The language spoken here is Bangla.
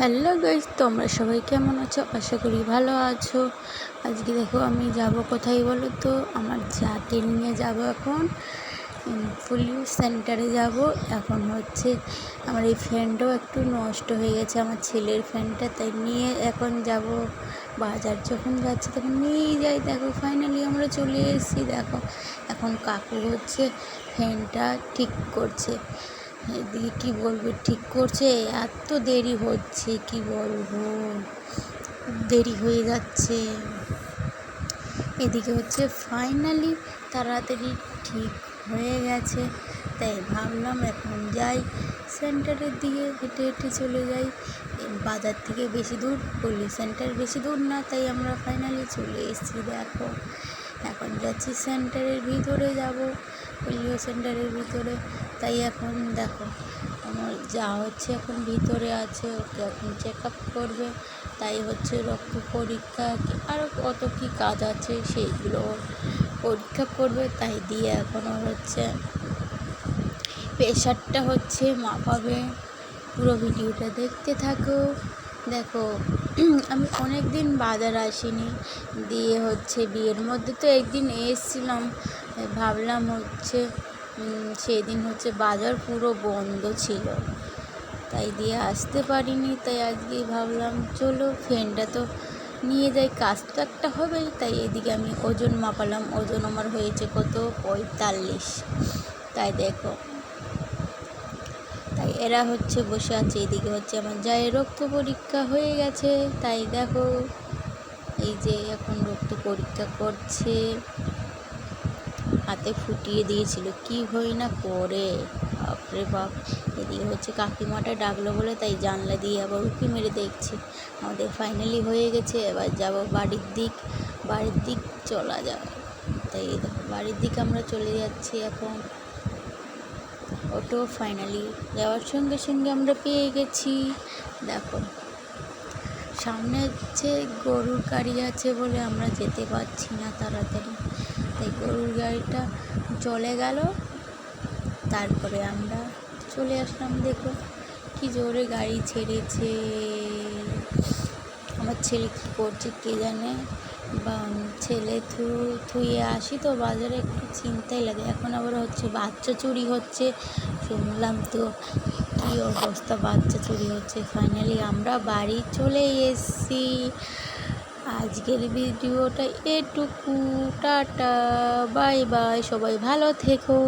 হ্যালো গাইজ তোমরা সবাই কেমন আছো? আশা করি ভালো আছো। আজকে দেখো আমি যাব কোথায় বলো তো? আমার যাকে নিয়ে যাব এখন পুলিশ সেন্টারে যাব। এখন হচ্ছে আমার এই ফ্যানটাও একটু নষ্ট হয়ে গেছে, আমার ছেলের ফ্যানটা তাই নিয়ে এখন যাব বাজার। যখন যাচ্ছে তখন নিয়েই যাই। দেখো ফাইনালি আমরা চলে এসেছি। দেখো, এখন কাকু হচ্ছে ফ্যানটা ঠিক করছে। এদিকে কি বলব, ঠিক করছে, এত দেরি হচ্ছে, কি বলব? দেরি হয়ে যাচ্ছে। এদিকে হচ্ছে ফাইনালি তাড়াতাড়ি ঠিক হয়ে গেছে। তাই ভাবলাম এখন যাই সেন্টারের দিকে হেঁটে হেঁটে চলে যাই। বাজার থেকে বেশি দূর, পল্লী সেন্টার বেশি দূর না, তাই আমরা ফাইনালি চলে এসেছি, দেখো। এখন যাচ্ছি সেন্টারের ভিতরে যাব পল্লী সেন্টারের ভিতরে। তাই এখন দেখো, আমার যা হচ্ছে এখন ভিতরে আছে, ওকে এখন চেক আপ করবে। তাই হচ্ছে রক্ত পরীক্ষা আরও কত কী কাজ আছে, সেইগুলো পরীক্ষা করবে। তাই দিয়ে এখন হচ্ছে প্রেশারটা হচ্ছে মাপাবে। পুরো ভিডিওটা দেখতে থাকো। দেখো, আমি অনেক দিন বাজার আসিনি, দিয়ে হচ্ছে বিয়ের মধ্যে তো একদিন এসেছিলাম ভাবলাম হচ্ছে সেদিন হচ্ছে বাজার পুরো বন্ধ ছিল। তাই দিয়ে আসতে পারিনি, তাই আজকে ভাবলাম, চলো ফ্যানটা তো নিয়ে যাই, কাজ তো একটা হবেই। তাই এদিকে আমি ওজন মাপালাম, ওজন আমার হয়েছে কত? পঁয়তাল্লিশ। তাই দেখো। তাই এরা হচ্ছে বসে আছে, এদিকে হচ্ছে আমার যায় রক্ত পরীক্ষা হয়ে গেছে। তাই দেখো, এই যে এখন রক্ত পরীক্ষা করছে। হাতে ফুটিয়ে দিয়েছিল। কি হই না করে? বাপরে বাপ, এদিকে হচ্ছে কাকিমাটা ডাকলো বলে তাই জানলা দিয়ে আবার উঁকি মেরে দেখছি। আমাদের ফাইনালি হয়ে গেছে, এবার যাব বাড়ির দিক বাড়ির দিক চলা যাবে তাই দেখো, বাড়ির দিক আমরা চলে যাচ্ছি এখন। অটো ফাইনালি যাওয়ার সঙ্গে সঙ্গে আমরা পেয়ে গেছি। দেখো, সামনে হচ্ছে গরুর গাড়ি আছে বলে আমরা যেতে পারছি না তাড়াতাড়ি। তাই গরুর গাড়িটা চলে গেল। তারপরে আমরা চলে আসলাম, দেখো কি জোরে গাড়ি ছেড়েছে। আমার ছেলে কী করছে কে জানে? বা ছেলে থু, থুয়ে আসি তো বাজারে, একটু চিন্তাই লাগে। এখন আবার হচ্ছে বাচ্চা চুরি হচ্ছে। শুনলাম তো কী অবস্থা, বাচ্চা চুরি হচ্ছে। ফাইনালি আমরা বাড়ি চলে এসেছি। আজকের ভিডিওটা এটুকু টাটা বাই বাই সবাই ভালো থেকো।